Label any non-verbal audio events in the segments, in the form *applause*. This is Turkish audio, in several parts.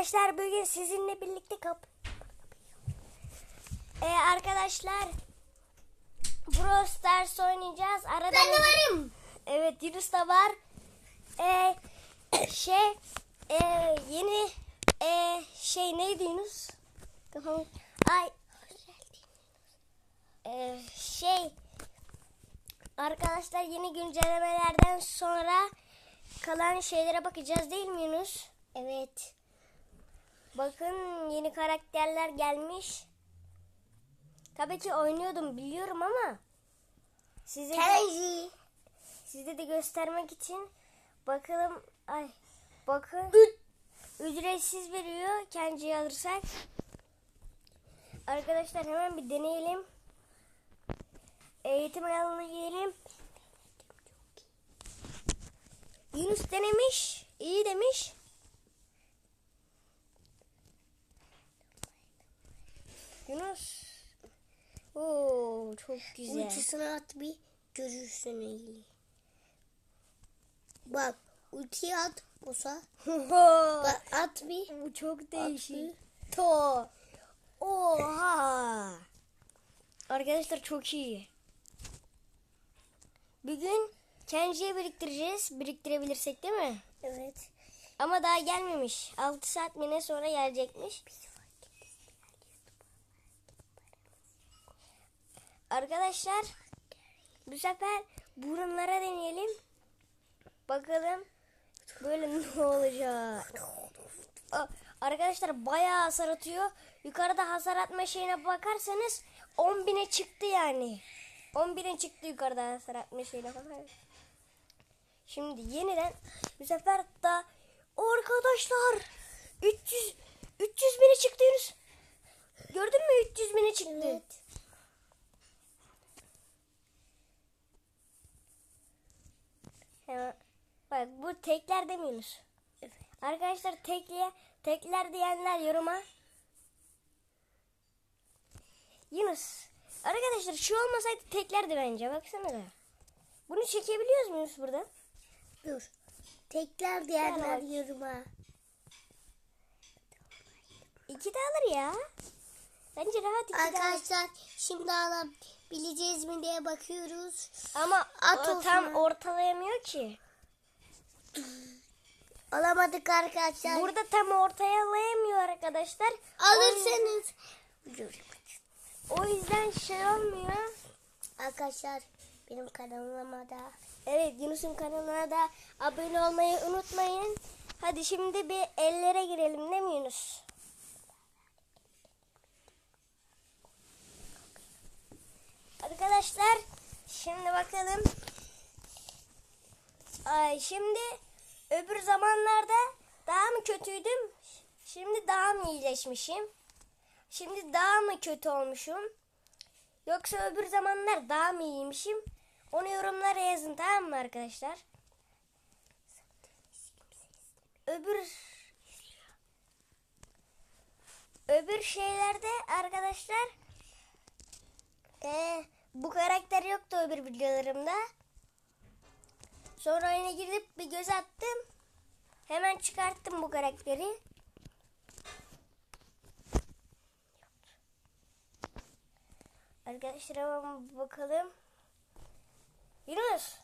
Arkadaşlar bugün sizinle birlikte kap. Ee, arkadaşlar Brawl Stars oynayacağız. Arada Ben de varım. Evet Yunus da var. Ee, *coughs* şey e, yeni e, şey neydi Yunus? Ay. Ee, şey arkadaşlar yeni güncellemelerden sonra kalan şeylere bakacağız değil mi Yunus? Evet. Bakın yeni karakterler gelmiş. Tabii ki oynuyordum biliyorum ama size de, Kenji. size de göstermek için bakalım ay bakın ücretsiz veriyor Kenji'yi alırsak. Arkadaşlar hemen bir deneyelim. Eğitim alanına gidelim. Yunus denemiş. iyi demiş. Yunus. Oo çok güzel. Ultisini at bir görürsün iyi. Bak ultiyi at Musa. *laughs* Bak at bir. Bu çok değişik. bir. To. Oha. Arkadaşlar çok iyi. Bugün Kenji'ye biriktireceğiz. Biriktirebilirsek değil mi? Evet. Ama daha gelmemiş. 6 saat mi ne sonra gelecekmiş. Arkadaşlar bu sefer burunlara deneyelim. Bakalım böyle ne olacak. Arkadaşlar bayağı hasar atıyor. Yukarıda hasar atma şeyine bakarsanız 10 bine çıktı yani. 10 bine çıktı yukarıda hasar atma şeyine falan. Şimdi yeniden bu sefer da arkadaşlar 300 300 bine çıktı. Gördün mü 300 bine çıktı. Evet. Hemen. Bak bu tekler demiyorsunuz. Evet. Arkadaşlar tekliye tekler diyenler yoruma. Yunus. Arkadaşlar şu olmasaydı teklerdi bence. Baksana da. Bunu çekebiliyoruz muyuz burada? Dur. Tekrar diyenler yoruma. İki de alır ya. Bence rahat iki de alır. Arkadaşlar şimdi alabileceğiz mi diye bakıyoruz. Ama At o tam ortalayamıyor ki. Alamadık arkadaşlar. Burada tam ortalayamıyor arkadaşlar. Alırsanız. O yüzden şey olmuyor. Arkadaşlar benim kanalıma da Evet Yunus'un kanalına da abone olmayı unutmayın. Hadi şimdi bir ellere girelim değil mi Yunus? Arkadaşlar şimdi bakalım. Ay şimdi öbür zamanlarda daha mı kötüydüm? Şimdi daha mı iyileşmişim? Şimdi daha mı kötü olmuşum? Yoksa öbür zamanlar daha mı iyiymişim? Onu yorumlara yazın tamam mı arkadaşlar? Öbür öbür şeylerde arkadaşlar eee, bu karakter yoktu öbür videolarımda. Sonra oyuna girip bir göz attım. Hemen çıkarttım bu karakteri. Arkadaşlar hemen bakalım. Yunus.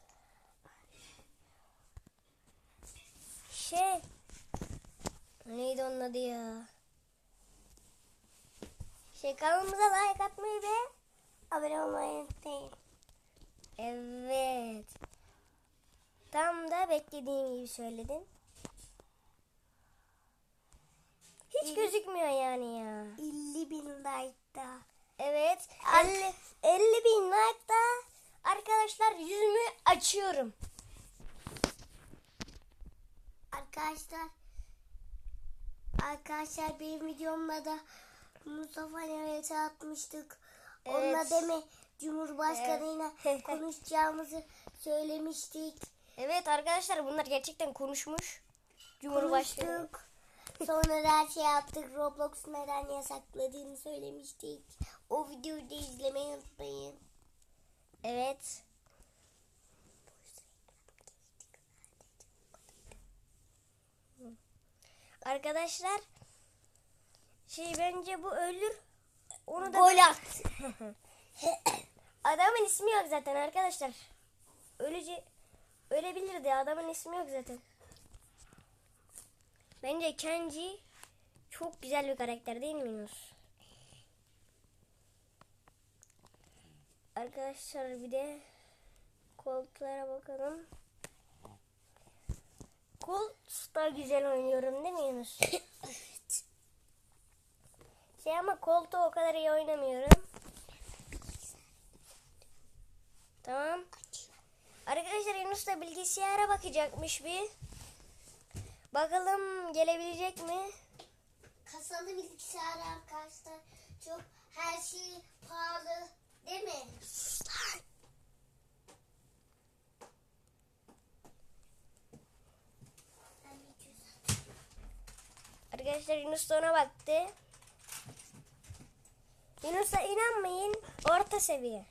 Şey. Neydi onun adı ya? Şey kanalımıza like atmayı ve abone olmayı unutmayın. Evet. Tam da beklediğim gibi söyledin. Hiç İyi. gözükmüyor yani ya. 50 bin like'da. Evet. Ar- 50, 50 bin like'da arkadaşlar yüzümü açıyorum. Arkadaşlar Arkadaşlar benim videomda da Mustafa Neves'e atmıştık. Onunla Evet. deme Cumhurbaşkanıyla *laughs* Evet. konuşacağımızı söylemiştik. Evet arkadaşlar bunlar gerçekten konuşmuş. Cumhurbaşkanı. Konuştuk. Sonra da her şey yaptık. Roblox neden yasakladığını söylemiştik. O videoyu da izlemeyi unutmayın. Evet. Arkadaşlar Şey bence bu ölür. Onu da Gol at. *laughs* Adamın ismi yok zaten arkadaşlar. Ölece ölebilirdi. Adamın ismi yok zaten. Bence Kenji çok güzel bir karakter değil mi Yunus? Arkadaşlar bir de koltuklara bakalım. Colt da güzel oynuyorum değil mi Yunus? *laughs* Şey ama koltuğu o kadar iyi oynamıyorum. Tamam. Arkadaşlar Yunus da bilgisayara bakacakmış bir. Bakalım gelebilecek mi? Kasalı bilgisayar arkadaşlar. Çok her şey pahalı. Değil mi? Arkadaşlar Yunus da ona baktı. Yunus'a inanmayın. Orta seviye.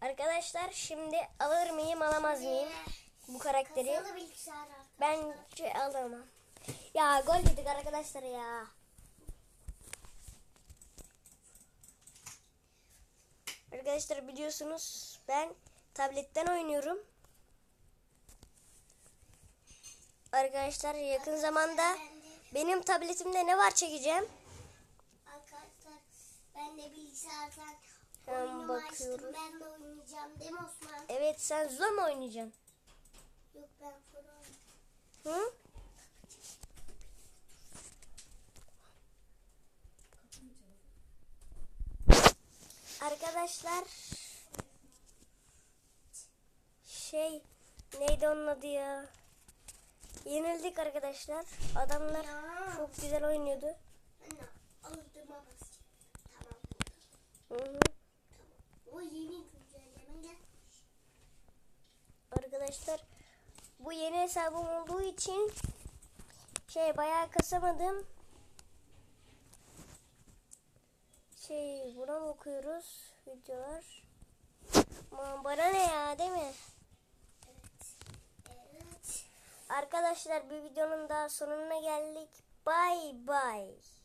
Arkadaşlar şimdi alır mıyım alamaz mıyım bu karakteri? Bence alamam. Ya gol yedik arkadaşlar ya. Arkadaşlar biliyorsunuz ben tabletten oynuyorum. Arkadaşlar yakın zamanda benim tabletimde ne var çekeceğim. Arkadaşlar ben de bilgisayardan Hemen bakıyoruz. Ben de oynayacağım değil mi Osman? Evet sen Zula mı oynayacaksın? Yok ben oynayacağım. Hı? Arkadaşlar şey neydi onun adı ya? Yenildik arkadaşlar. Adamlar Ya. çok güzel oynuyordu. Anne basacağım. Tamam. Hı hı. O yeni güncelleme gel. Arkadaşlar bu yeni hesabım olduğu için şey bayağı kasamadım. Şey buna bakıyoruz videolar. Aman bana ne ya değil mi? Arkadaşlar bir videonun daha sonuna geldik. Bye bye.